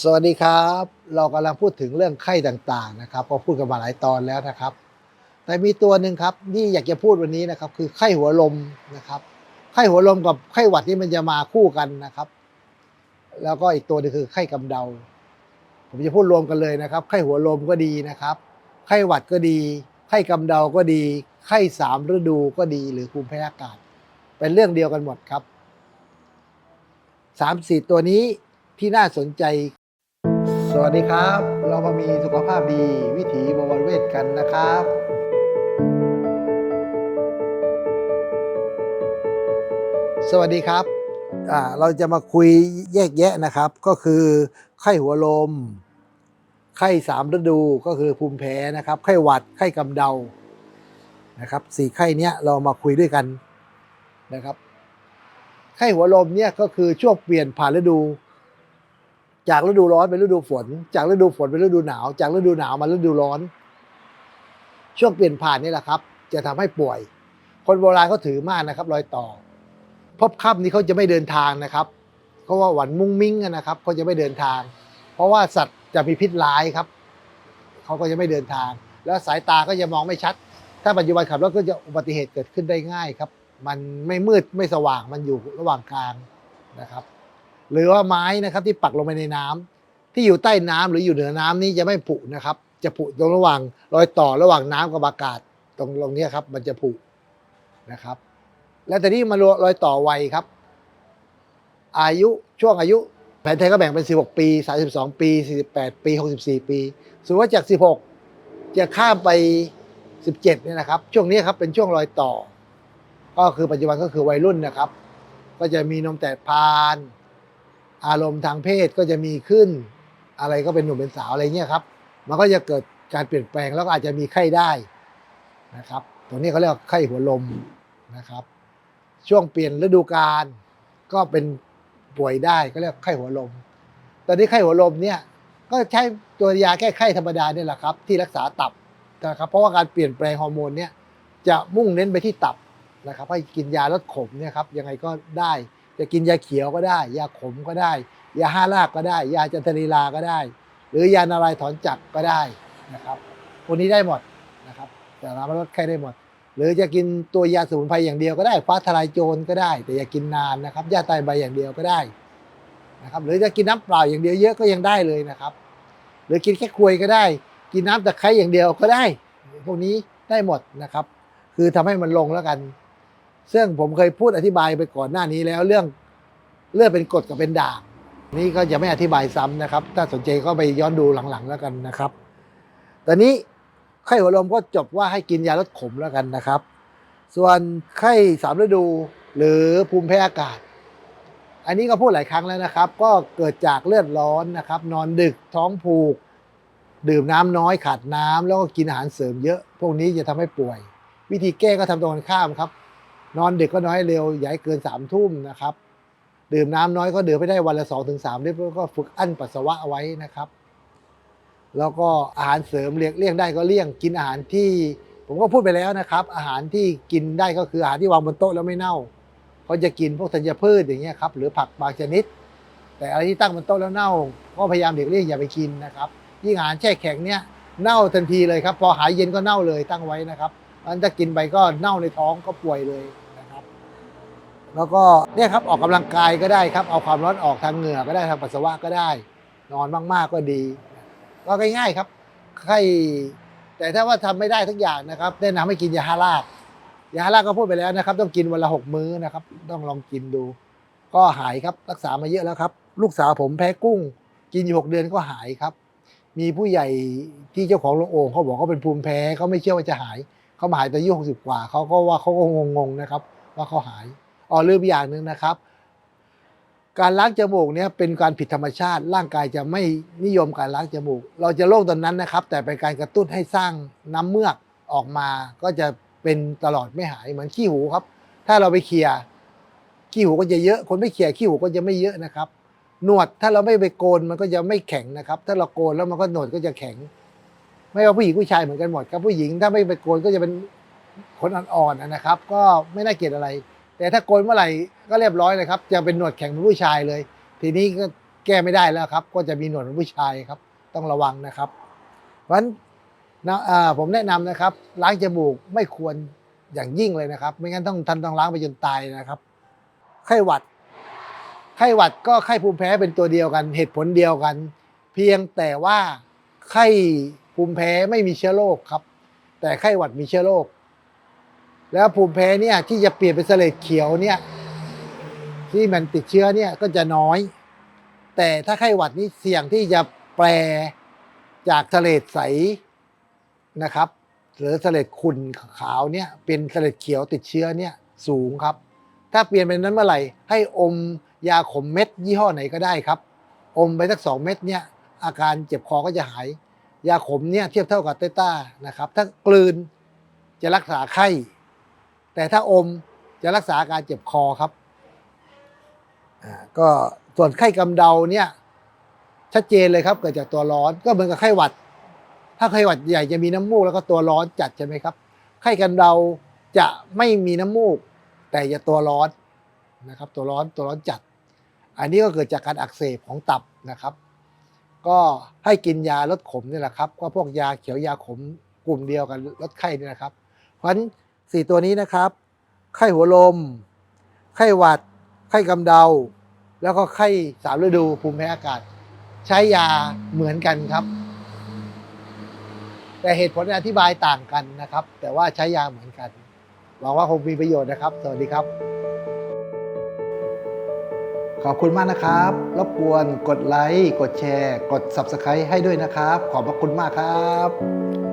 สวัสดีครับ เรากำลังพูดถึงเรื่องไข้ต่างๆนะครับก็พูดกันมาหลายตอนแล้วนะครับ แต่มีตัวหนึ่งครับที่อยากจะพูดวันนี้นะครับ คือไข้หัวลมนะครับ ไข้หัวลมกับไข้หวัดนี่มันจะมาคู่กันนะครับ แล้วก็อีกตัวนึงคือไข้กำเดา ผมจะพูดรวมกันเลยนะครับ ไข้หัวลมก็ดีนะครับ ไข้หวัดก็ดี ไข้กำเดาก็ดี ไข้สามฤดูก็ดี หรือภูมิแพ้อากาศ เป็นเรื่องเดียวกันหมดครับสามสี่ตัวนี้ที่น่าสนใจ สวัสดีครับ เรามามีสุขภาพดีวิถีบวรเวทกันนะครับ สวัสดีครับเราจะมาคุยแยกแยะนะครับ ก็คือไข้หัวลม ไข้สามฤดูก็คือภูมิแพ้นะครับ ไข้หวัดไข้กำเดานะครับสี่ไข้เนี้ยเรามาคุยด้วยกันนะครับ ไข้หัวลมเนี่ยก็คือช่วงเปลี่ยนผ่านฤดู จากฤดูร้อนเป็นฤดูฝน จากฤดูฝนเป็นฤดูหนาว จากฤดูหนาวมาฤดูร้อน ช่วงเปลี่ยนผ่านนี่แหละครับ จะทำให้ป่วย คนโบราณเขาถือมากนะครับ รอยต่อ พบค่ำนี้เขาจะไม่เดินทางนะครับเพราะว่าหวันมุ้งมิ้งนะครับเขาจะไม่เดินทาง เพราะว่าสัตว์จะมีพิษร้ายครับเขาก็จะไม่เดินทาง แล้วสายตาก็จะมองไม่ชัด ถ้าปัจจุบันขับรถก็จะอุบัติเหตุเกิดขึ้นได้ง่ายครับ มันไม่มืดไม่สว่างมันอยู่ระหว่างกลางนะครับ หรือว่าไม้นะครับที่ปักลงไปในน้ำที่อยู่ใต้น้ำหรืออยู่เหนือน้ำนี้จะไม่ผุนะครับ จะผุตรงระหว่างรอยต่อระหว่างน้ำกับอากาศตรงตรงนี้ครับ มันจะผุนะครับ แล้วแต่นี้มารอยต่อวัยครับ อายุช่วงอายุแผนไทยก็แบ่งเป็น 16 ปี 32 ปี 48 ปี 64 ปีสมมติว่าจาก 16 จะข้ามไป 17เนี่ยนะครับ ช่วงนี้ครับเป็นช่วงรอยต่อ ก็คือปัจจุบันก็คือวัยรุ่นนะครับ ก็จะมีนมแตกพาน อารมณ์ทางเพศก็จะมีขึ้น อะไรก็เป็นหนุ่มเป็นสาวอะไรเงี้ยครับมันก็จะเกิดการเปลี่ยนแปลงแล้วก็อาจจะมีไข้ได้นะครับตรงนี้เขาเรียกไข้หัวลมนะครับ ช่วงเปลี่ยนฤดูกาลก็เป็นป่วยได้ก็เรียกไข้หัวลม ตอนนี้ไข้หัวลมเนี่ยก็ใช้ตัวยาแก้ไข้ธรรมดาเนี่ยแหละครับ ที่รักษาตับนะครับ เพราะว่าการเปลี่ยนแปลงฮอร์โมนเนี่ยจะมุ่งเน้นไปที่ตับนะครับให้กินยาลดขมเนี่ยครับยังไงก็ได้ จะกินยาเขียวก็ได้ ยาขมก็ได้ ยาห้ารากก็ได้ ยาจันทรีลาก็ได้ หรือยานารายถอนจักก็ได้นะครับพวกนี้ได้หมดนะครับแต่สามารถลดไข้ได้หมด หรือจะกินตัวยาสมุนไพรอย่างเดียวก็ได้ฟ้าทลายโจรก็ได้ แต่อย่ากินนานนะครับยาไตใบอย่างเดียวก็ได้นะครับหรือจะกินน้ำเปล่าอย่างเดียวเยอะก็ยังได้เลยนะครับ หรือกินแค่ควยก็ได้ กินน้ำตะไคร้อย่างเดียวก็ได้ พวกนี้ได้หมดนะครับ คือทำให้มันลงแล้วกัน ซึ่งผมเคยพูดอธิบายไปก่อนหน้านี้แล้วเรื่องเลือดเป็นกรดกับเป็นด่าง นี่ก็จะไม่อธิบายซ้ำนะครับ ถ้าสนใจก็ไปย้อนดูหลังๆแล้วกันนะครับ ตอนนี้ไข้หัวลมก็จบว่าให้กินยาลดขมแล้วกันนะครับ ส่วนไข้สามฤดูหรือภูมิแพ้อากาศ อันนี้ก็พูดหลายครั้งแล้วนะครับ ก็เกิดจากเลือดร้อนนะครับ นอนดึกท้องผูก ดื่มน้ำน้อยขาดน้ำแล้วก็กินอาหารเสริมเยอะ พวกนี้จะทำให้ป่วย วิธีแก้ก็ทำตรงกันข้ามครับ นอนดึกก็น้อยเร็วอย่าให้เกินสามทุ่มนะครับดื่มน้ำน้อยก็ดื่มไม่ได้วันละสองถึงสามลิตรแล้วก็ฝึกอั้นปัสสาวะเอาไว้นะครับ แล้วก็อาหารเสริมเลี่ยงเลี่ยงได้ก็เลี่ยงกินอาหารที่ ผมก็พูดไปแล้วนะครับ อาหารที่กินได้ก็คืออาหารที่วางบนโต๊ะแล้วไม่เน่าเขาจะกินพวกธัญพืชอย่างเงี้ยครับหรือผักบางชนิด แต่อะไรที่ตั้งบนโต๊ะแล้วเน่า ก็พยายามเด็กเลี่ยงอย่าไปกินนะครับยิ่งอาหารแช่แข็งเนี้ยเน่าทันทีเลยครับ พอหายเย็นก็เน่าเลยตั้งไว้นะครับมันถ้ากินไปก็เน่าในท้องก็ป่วยเลย แล้วก็เนี่ยครับออกกำลังกายก็ได้ครับ เอาความร้อนออกทางเหงื่อก็ได้ทางปัสสาวะก็ได้ นอนมากๆก็ดี ก็ง่ายๆครับไข้แต่ถ้าว่าทำไม่ได้ทุกอย่างนะครับ แนะนำให้กินยาฮารากยาฮาราก็พูดไปแล้วนะครับ ต้องกินวันละหกมื้อนะครับ ต้องลองกินดู ก็หายครับรักษามาเยอะแล้วครับ ลูกสาวผมแพ้กุ้ง กินอยู่หกเดือนก็หายครับ มีผู้ใหญ่ที่เจ้าของโรงโอ่งเขาบอกเขาเป็นภูมิแพ้เขาไม่เชื่อว่าจะหายเขามาหายตอนอายุหกสิบกว่าเขาก็ว่าเขาก็งงๆนะครับ ว่าเขาหาย อ๋อลืมอย่างหนึ่งนะครับ การล้างจมูกเนี่ยเป็นการผิดธรรมชาติ ร่างกายจะไม่นิยมการล้างจมูก เราจะโรคตอนนั้นนะครับ แต่เป็นการกระตุ้นให้สร้างน้ำเมือกออกมา ก็จะเป็นตลอดไม่หายเหมือนขี้หูครับ ถ้าเราไปเคลียร์ขี้หูก็จะเยอะ คนไม่เคลียร์ขี้หูก็จะไม่เยอะนะครับ หนวดถ้าเราไม่ไปโกนมันก็จะไม่แข็งนะครับ ถ้าเราโกนแล้วมันก็หนวดก็จะแข็ง ไม่ว่าผู้หญิงผู้ชายเหมือนกันหมดครับ ผู้หญิงถ้าไม่ไปโกนก็จะเป็นขนอ่อนๆนะครับ ก็ไม่น่าเกลียดอะไร แต่ถ้าโกนเมื่อไหร่ก็เรียบร้อยเลยครับ จะเป็นหนวดแข็งเป็นผู้ชายเลย ทีนี้ก็แก้ไม่ได้แล้วครับ ก็จะมีหนวดของผู้ชายครับ ต้องระวังนะครับ เพราะฉะนั้นผมแนะนำนะครับ ล้างจมูกไม่ควรอย่างยิ่งเลยนะครับ ไม่งั้นต้องท่านต้องล้างไปจนตายนะครับ ไข้หวัด ไข้หวัดก็ไข้ภูมิแพ้เป็นตัวเดียวกัน เหตุผลเดียวกัน เพียงแต่ว่าไข้ภูมิแพ้ไม่มีเชื้อโรคครับ แต่ไข้หวัดมีเชื้อโรค แล้วภูมิแพ้เนี่ยที่จะเปลี่ยนเป็นเสลดเขียวเนี่ยที่มันติดเชื้อเนี่ยก็จะน้อย แต่ถ้าไข้หวัดนี่เสี่ยงที่จะแปรจากเสลดใสนะครับ หรือเสลดขุ่นขาวเนี่ยเป็นเสลดเขียวติดเชื้อเนี่ยสูงครับ ถ้าเปลี่ยนเป็นนั้นเมื่อไหร่ ให้อมยาขมเม็ดยี่ห้อไหนก็ได้ครับ อมไปสักสองเม็ดเนี่ยอาการเจ็บคอก็จะหาย ยาขมเนี่ยเทียบเท่ากับเตต้านะครับ ถ้ากลืนจะรักษาไข้ แต่ถ้าอมจะรักษาอาการเจ็บคอครับอ่าก็ส่วนไข้กำเดาเนี่ยชัดเจนเลยครับเกิดจากตัวร้อนก็เหมือนกับไข้หวัด ถ้าไข้หวัดใหญ่จะมีน้ำมูกแล้วก็ตัวร้อนจัดใช่ไหมครับ ไข้กำเดาจะไม่มีน้ำมูก แต่จะตัวร้อนนะครับ ตัวร้อนตัวร้อนจัด อันนี้ก็เกิดจากการอักเสบของตับนะครับ ก็ให้กินยาลดขมนี่แหละครับ ก็พวกยาเขียวยาขมกลุ่มเดียวกันลดไข้นี่นะครับ เพราะฉะนั้น สี่ตัวนี้นะครับ ไข้หัวลม ไข้หวัด ไข้กำเดา แล้วก็ไข้สามฤดูภูมิแพ้อากาศ ใช้ยาเหมือนกันครับ แต่เหตุผลอธิบายต่างกันนะครับ แต่ว่าใช้ยาเหมือนกันหวังว่าคงมีประโยชน์นะครับ สวัสดีครับ ขอบคุณมากนะครับ รบกวนกดไลค์ กดแชร์ กด Subscribe ให้ด้วยนะครับ ขอบพระคุณมากครับ